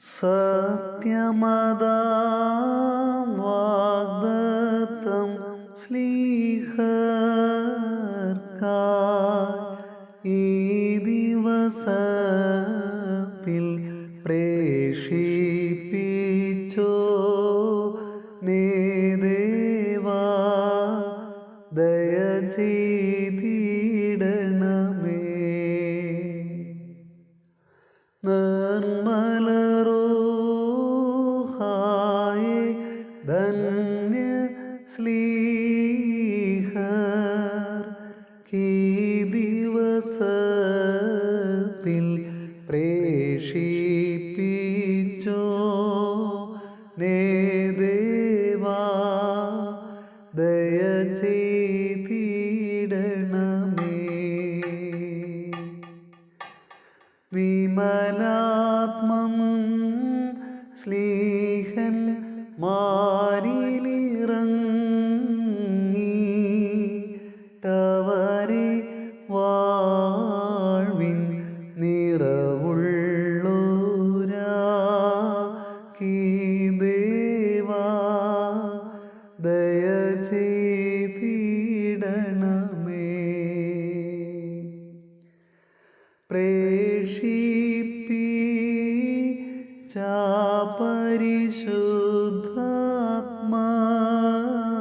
സത്യമതാ വാഗ്ദത്തം സ്ലീഹർക്കായി ഈ ദിവസത്തിൽ പ്രേഷിപ്പിച്ചോ നേ ദേവാ ദയ ചെയ്തിടണമേ ദയ വിമലാത്മം സ്ലീഹൻ മാരിലിറങ്ങി തവരെ വാഴ്വിൻ നിറവുള്ളൂരാ കീ ദേവാ ദയ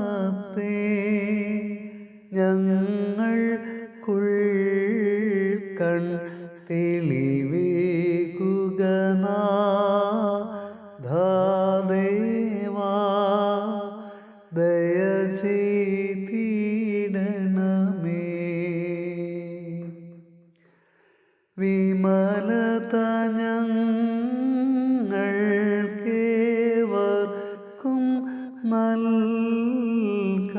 പരിശുദ്ധാത്മാത്തെ ഞങ്ങൾ കുൾ തെളിവേകുകനാഥദേവാ വിമലത ഞങ്ങൾക്കേവർക്കും നൽക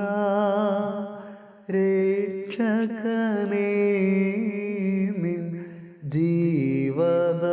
രക്ഷകനേ നിൻ ജീവദ